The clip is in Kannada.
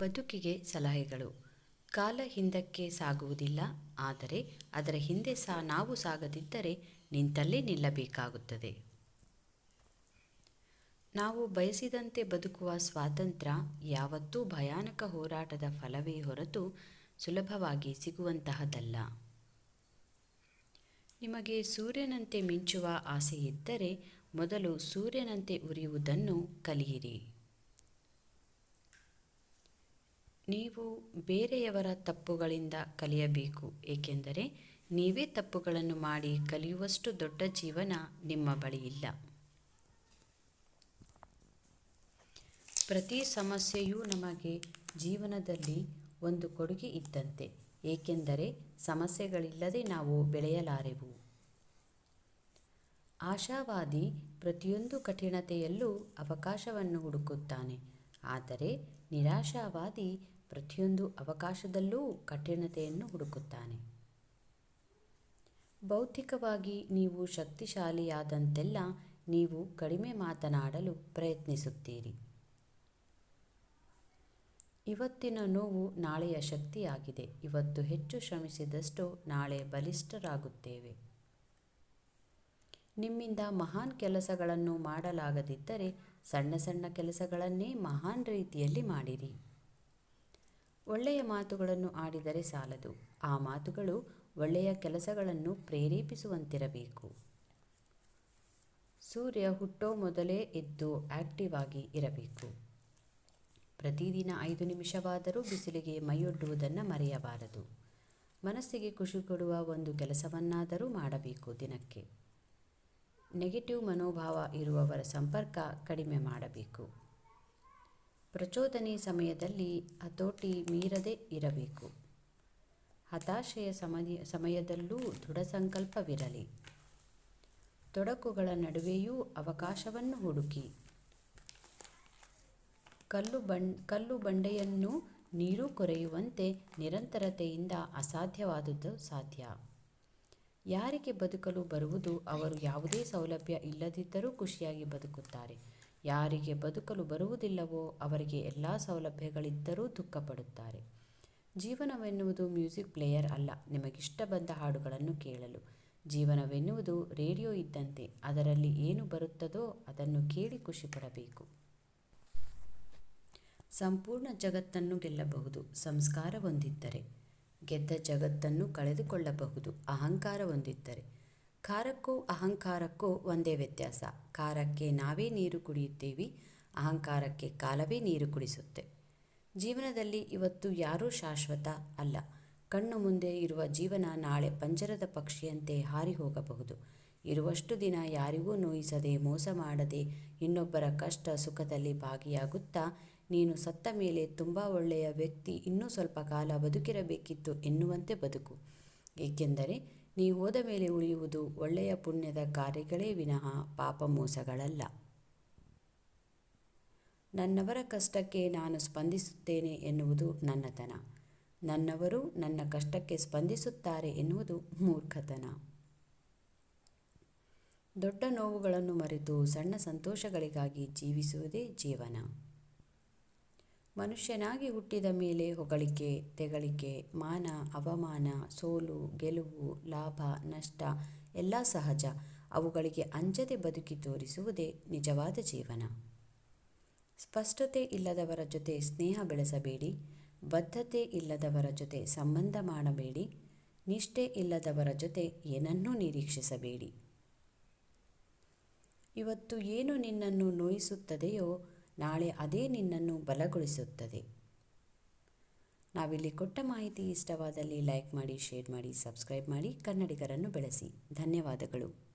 ಬದುಕಿಗೆ ಸಲಹೆಗಳು. ಕಾಲ ಹಿಂದಕ್ಕೆ ಸಾಗುವುದಿಲ್ಲ, ಆದರೆ ಅದರ ಹಿಂದೆ ಸಹ ನಾವು ಸಾಗದಿದ್ದರೆ ನಿಂತಲ್ಲೇ ನಿಲ್ಲಬೇಕಾಗುತ್ತದೆ. ನಾವು ಬಯಸಿದಂತೆ ಬದುಕುವ ಸ್ವಾತಂತ್ರ್ಯ ಯಾವತ್ತೂ ಭಯಾನಕ ಹೋರಾಟದ ಫಲವೇ ಹೊರತು ಸುಲಭವಾಗಿ ಸಿಗುವಂತಹದಲ್ಲ. ನಿಮಗೆ ಸೂರ್ಯನಂತೆ ಮಿಂಚುವ ಆಸೆಯಿದ್ದರೆ ಮೊದಲು ಸೂರ್ಯನಂತೆ ಉರಿಯುವುದನ್ನು ಕಲಿಯಿರಿ. ನೀವು ಬೇರೆಯವರ ತಪ್ಪುಗಳಿಂದ ಕಲಿಯಬೇಕು, ಏಕೆಂದರೆ ನೀವೇ ತಪ್ಪುಗಳನ್ನು ಮಾಡಿ ಕಲಿಯುವಷ್ಟು ದೊಡ್ಡ ಜೀವನ ನಿಮ್ಮ ಬಳಿ ಇಲ್ಲ. ಪ್ರತಿ ಸಮಸ್ಯೆಯೂ ನಮಗೆ ಜೀವನದಲ್ಲಿ ಒಂದು ಕೊಡುಗೆ ಇದ್ದಂತೆ, ಏಕೆಂದರೆ ಸಮಸ್ಯೆಗಳಿಲ್ಲದೆ ನಾವು ಬೆಳೆಯಲಾರೆವು. ಆಶಾವಾದಿ ಪ್ರತಿಯೊಂದು ಕಠಿಣತೆಯಲ್ಲೂ ಅವಕಾಶವನ್ನು ಹುಡುಕುತ್ತಾನೆ, ಆದರೆ ನಿರಾಶಾವಾದಿ ಪ್ರತಿಯೊಂದು ಅವಕಾಶದಲ್ಲೂ ಕಠಿಣತೆಯನ್ನು ಹುಡುಕುತ್ತಾನೆ. ಬೌದ್ಧಿಕವಾಗಿ ನೀವು ಶಕ್ತಿಶಾಲಿಯಾದಂತೆಲ್ಲ ನೀವು ಕಡಿಮೆ ಮಾತನಾಡಲು ಪ್ರಯತ್ನಿಸುತ್ತೀರಿ. ಇವತ್ತಿನ ನೋವು ನಾಳೆಯ ಶಕ್ತಿಯಾಗಿದೆ. ಇವತ್ತು ಹೆಚ್ಚು ಶ್ರಮಿಸಿದಷ್ಟು ನಾಳೆ ಬಲಿಷ್ಠರಾಗುತ್ತೇವೆ. ನಿಮ್ಮಿಂದ ಮಹಾನ್ ಕೆಲಸಗಳನ್ನು ಮಾಡಲಾಗದಿದ್ದರೆ ಸಣ್ಣ ಸಣ್ಣ ಕೆಲಸಗಳನ್ನೇ ಮಹಾನ್ ರೀತಿಯಲ್ಲಿ ಮಾಡಿರಿ. ಒಳ್ಳೆಯ ಮಾತುಗಳನ್ನು ಆಡಿದರೆ ಸಾಲದು. ಆ ಮಾತುಗಳು ಒಳ್ಳೆಯ ಕೆಲಸಗಳನ್ನು ಪ್ರೇರೇಪಿಸುವಂತಿರಬೇಕು. ಸೂರ್ಯ ಹುಟ್ಟೋ ಮೊದಲೇ ಎದ್ದು ಆಕ್ಟಿವ್ ಆಗಿ ಇರಬೇಕು. ಪ್ರತಿದಿನ ಐದು ನಿಮಿಷವಾದರೂ ಬಿಸಿಲಿಗೆ ಮೈಯೊಡ್ಡುವುದನ್ನು ಮರೆಯಬಾರದು. ಮನಸ್ಸಿಗೆ ಖುಷಿ ಕೊಡುವ ಒಂದು ಕೆಲಸವನ್ನಾದರೂ ಮಾಡಬೇಕು ದಿನಕ್ಕೆ. ನೆಗೆಟಿವ್ ಮನೋಭಾವ ಇರುವವರ ಸಂಪರ್ಕ ಕಡಿಮೆ ಮಾಡಬೇಕು. ಪ್ರಚೋದನೆ ಸಮಯದಲ್ಲಿ ಹತೋಟಿ ಮೀರದೆ ಇರಬೇಕು. ಹತಾಶೆಯ ಸಮಯ ಸಮಯದಲ್ಲೂ ದೃಢ ಸಂಕಲ್ಪವಿರಲಿ. ತೊಡಕುಗಳ ನಡುವೆಯೂ ಅವಕಾಶವನ್ನು ಹುಡುಕಿ. ಕಲ್ಲು ಬಂ ಕಲ್ಲು ಬಂಡೆಯನ್ನು ನೀರು ಕೊರೆಯುವಂತೆ ನಿರಂತರತೆಯಿಂದ ಅಸಾಧ್ಯವಾದದ್ದು ಸಾಧ್ಯ. ಯಾರಿಗೆ ಬದುಕಲು ಬರುವುದು ಅವರು ಯಾವುದೇ ಸೌಲಭ್ಯ ಇಲ್ಲದಿದ್ದರೂ ಖುಷಿಯಾಗಿ ಬದುಕುತ್ತಾರೆ. ಯಾರಿಗೆ ಬದುಕಲು ಬರುವುದಿಲ್ಲವೋ ಅವರಿಗೆ ಎಲ್ಲ ಸೌಲಭ್ಯಗಳಿದ್ದರೂ ದುಃಖಪಡುತ್ತಾರೆ. ಜೀವನವೆನ್ನುವುದು ಮ್ಯೂಸಿಕ್ ಪ್ಲೇಯರ್ ಅಲ್ಲ ನಿಮಗಿಷ್ಟ ಬಂದ ಹಾಡುಗಳನ್ನು ಕೇಳಲು. ಜೀವನವೆನ್ನುವುದು ರೇಡಿಯೋ ಇದ್ದಂತೆ, ಅದರಲ್ಲಿ ಏನು ಬರುತ್ತದೋ ಅದನ್ನು ಕೇಳಿ ಖುಷಿಪಡಬೇಕು. ಸಂಪೂರ್ಣ ಜಗತ್ತನ್ನು ಗೆಲ್ಲಬಹುದು, ಸಂಸ್ಕಾರ ಹೊಂದಿದ್ದರೆ. ಗೆದ್ದ ಜಗತ್ತನ್ನು ಕಳೆದುಕೊಳ್ಳಬಹುದು, ಅಹಂಕಾರ ಹೊಂದಿದ್ದರೆ. ಖಾರಕ್ಕೂ ಅಹಂಕಾರಕ್ಕೂ ಒಂದೇ ವ್ಯತ್ಯಾಸ. ಖಾರಕ್ಕೆ ನಾವೇ ನೀರು ಕುಡಿಯುತ್ತೇವೆ, ಅಹಂಕಾರಕ್ಕೆ ಕಾಲವೇ ನೀರು ಕುಡಿಸುತ್ತೆ. ಜೀವನದಲ್ಲಿ ಇವತ್ತು ಯಾರೂ ಶಾಶ್ವತ ಅಲ್ಲ. ಕಣ್ಣು ಮುಂದೆ ಇರುವ ಜೀವನ ನಾಳೆ ಪಂಜರದ ಪಕ್ಷಿಯಂತೆ ಹಾರಿ ಹೋಗಬಹುದು. ಇರುವಷ್ಟು ದಿನ ಯಾರಿಗೂ ನೋಯಿಸದೆ, ಮೋಸ ಮಾಡದೆ, ಇನ್ನೊಬ್ಬರ ಕಷ್ಟ ಸುಖದಲ್ಲಿ ಭಾಗಿಯಾಗುತ್ತಾ, ನೀನು ಸತ್ತ ಮೇಲೆ ತುಂಬ ಒಳ್ಳೆಯ ವ್ಯಕ್ತಿ ಇನ್ನೂ ಸ್ವಲ್ಪ ಕಾಲ ಬದುಕಿರಬೇಕಿತ್ತು ಎನ್ನುವಂತೆ ಬದುಕು. ಏಕೆಂದರೆ ನೀ ಹೋದ ಮೇಲೆ ಉಳಿಯುವುದು ಒಳ್ಳೆಯ ಪುಣ್ಯದ ಕಾರ್ಯಗಳೇ ವಿನಃ ಪಾಪ ಮೋಸಗಳಲ್ಲ. ನನ್ನವರ ಕಷ್ಟಕ್ಕೆ ನಾನು ಸ್ಪಂದಿಸುತ್ತೇನೆ ಎನ್ನುವುದು ನನ್ನತನ. ನನ್ನವರು ನನ್ನ ಕಷ್ಟಕ್ಕೆ ಸ್ಪಂದಿಸುತ್ತಾರೆ ಎನ್ನುವುದು ಮೂರ್ಖತನ. ದೊಡ್ಡ ನೋವುಗಳನ್ನು ಮರೆತು ಸಣ್ಣ ಸಂತೋಷಗಳಿಗಾಗಿ ಜೀವಿಸುವುದೇ ಜೀವನ. ಮನುಷ್ಯನಾಗಿ ಹುಟ್ಟಿದ ಮೇಲೆ ಹೊಗಳಿಕೆ, ತೆಗಳಿಕೆ, ಮಾನ, ಅವಮಾನ, ಸೋಲು, ಗೆಲುವು, ಲಾಭ, ನಷ್ಟ ಎಲ್ಲ ಸಹಜ. ಅವುಗಳಿಗೆ ಅಂಜದೆ ಬದುಕಿ ತೋರಿಸುವುದೇ ನಿಜವಾದ ಜೀವನ. ಸ್ಪಷ್ಟತೆ ಇಲ್ಲದವರ ಜೊತೆ ಸ್ನೇಹ ಬೆಳೆಸಬೇಡಿ. ಬದ್ಧತೆ ಇಲ್ಲದವರ ಜೊತೆ ಸಂಬಂಧ ಮಾಡಬೇಡಿ. ನಿಷ್ಠೆ ಇಲ್ಲದವರ ಜೊತೆ ಏನನ್ನೂ ನಿರೀಕ್ಷಿಸಬೇಡಿ. ಇವತ್ತು ಏನು ನಿನ್ನನ್ನು ನೋಯಿಸುತ್ತದೆಯೋ ನಾಳೆ ಅದೇ ನಿನ್ನನ್ನು ಬಲಗೊಳಿಸುತ್ತದೆ. ನಾವಿಲ್ಲಿ ಕೊಟ್ಟ ಮಾಹಿತಿ ಇಷ್ಟವಾದಲ್ಲಿ ಲೈಕ್ ಮಾಡಿ, ಶೇರ್ ಮಾಡಿ, ಸಬ್ಸ್ಕ್ರೈಬ್ ಮಾಡಿ, ಕನ್ನಡಿಗರನ್ನು ಬೆಳೆಸಿ. ಧನ್ಯವಾದಗಳು.